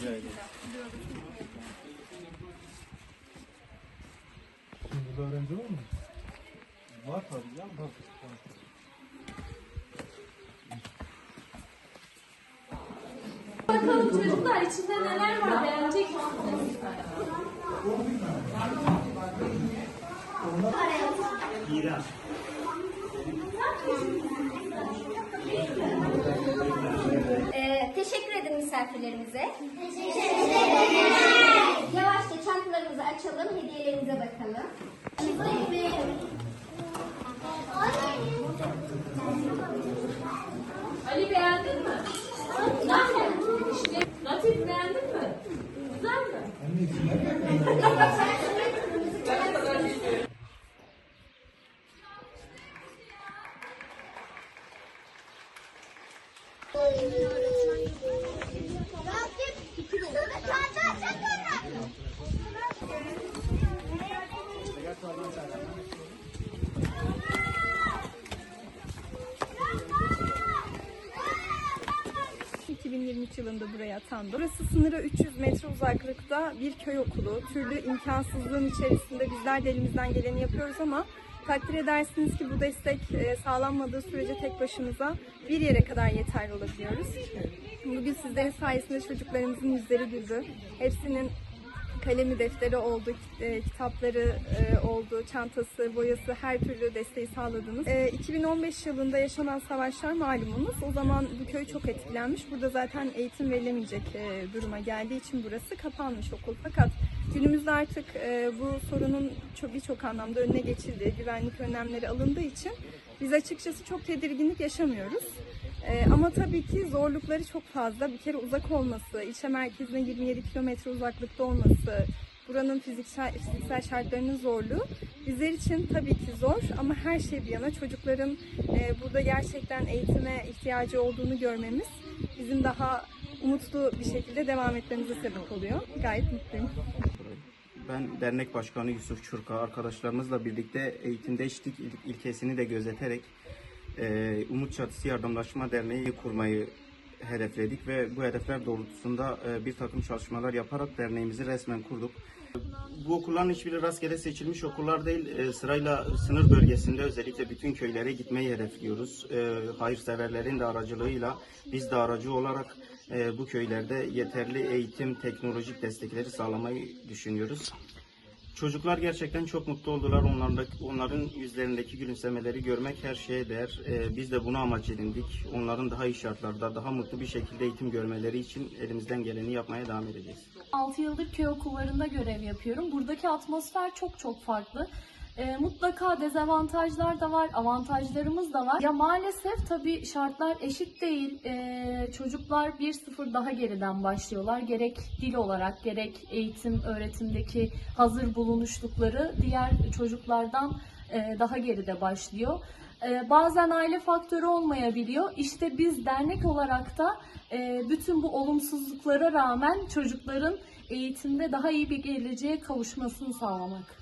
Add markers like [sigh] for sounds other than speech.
Rica ederim. Şimdi burada öğrenci var mı? Var tabii canım. Var. Bakalım çocuklar içinde neler var beğenecek misiniz? Ee, teşekkür edin misafirlerimize. Yavaşça çantalarımızı açalım, hediyelerimize bakalım. Ali beğendin mi? Güzel mi? Latif beğendin mi? Güzel mi? Hı. [laughs] 2023 yılında buraya atandım. Burası sınıra 300 metre uzaklıkta bir köy okulu. Türlü imkansızlığın içerisinde bizler de elimizden geleni yapıyoruz ama takdir edersiniz ki bu destek e, sağlanmadığı sürece tek başımıza bir yere kadar yeterli olabiliyoruz. Bugün sizlerin sayesinde çocuklarımızın yüzleri güldü. Hepsinin kalemi defteri oldu, e, kitapları e, oldu, çantası, boyası her türlü desteği sağladınız. E, 2015 yılında yaşanan savaşlar malumunuz. O zaman bu köy çok etkilenmiş. Burada zaten eğitim verilemeyecek e, duruma geldiği için burası kapanmış okul. Fakat günümüzde artık e, bu sorunun çok birçok anlamda önüne geçildi. Güvenlik önlemleri alındığı için biz açıkçası çok tedirginlik yaşamıyoruz. Ee, ama tabii ki zorlukları çok fazla. Bir kere uzak olması, ilçe merkezine 27 kilometre uzaklıkta olması, buranın fiziksel, fiziksel şartlarının zorluğu bizler için tabii ki zor ama her şey bir yana çocukların e, burada gerçekten eğitime ihtiyacı olduğunu görmemiz bizim daha umutlu bir şekilde devam etmemize sebep oluyor. Gayet mutluyum. Ben dernek başkanı Yusuf Çurka arkadaşlarımızla birlikte eğitimde eşitlik il- ilkesini de gözeterek e, Umut Çatısı Yardımlaşma Derneği kurmayı hedefledik ve bu hedefler doğrultusunda e, bir takım çalışmalar yaparak derneğimizi resmen kurduk. Bu okulların hiçbiri rastgele seçilmiş okullar değil. E, sırayla sınır bölgesinde özellikle bütün köylere gitmeyi hedefliyoruz. E, hayırseverlerin de aracılığıyla biz de aracı olarak bu köylerde yeterli eğitim, teknolojik destekleri sağlamayı düşünüyoruz. Çocuklar gerçekten çok mutlu oldular. Onların, onların yüzlerindeki gülümsemeleri görmek her şeye değer. E, biz de bunu amaç edindik. Onların daha iyi şartlarda, daha mutlu bir şekilde eğitim görmeleri için elimizden geleni yapmaya devam edeceğiz. 6 yıldır köy okullarında görev yapıyorum. Buradaki atmosfer çok çok farklı. Ee, mutlaka dezavantajlar da var, avantajlarımız da var. Ya maalesef tabii şartlar eşit değil. Ee, çocuklar 1-0 daha geriden başlıyorlar. Gerek dil olarak, gerek eğitim, öğretimdeki hazır bulunuşlukları diğer çocuklardan e, daha geride başlıyor. Ee, bazen aile faktörü olmayabiliyor. İşte biz dernek olarak da e, bütün bu olumsuzluklara rağmen çocukların eğitimde daha iyi bir geleceğe kavuşmasını sağlamak.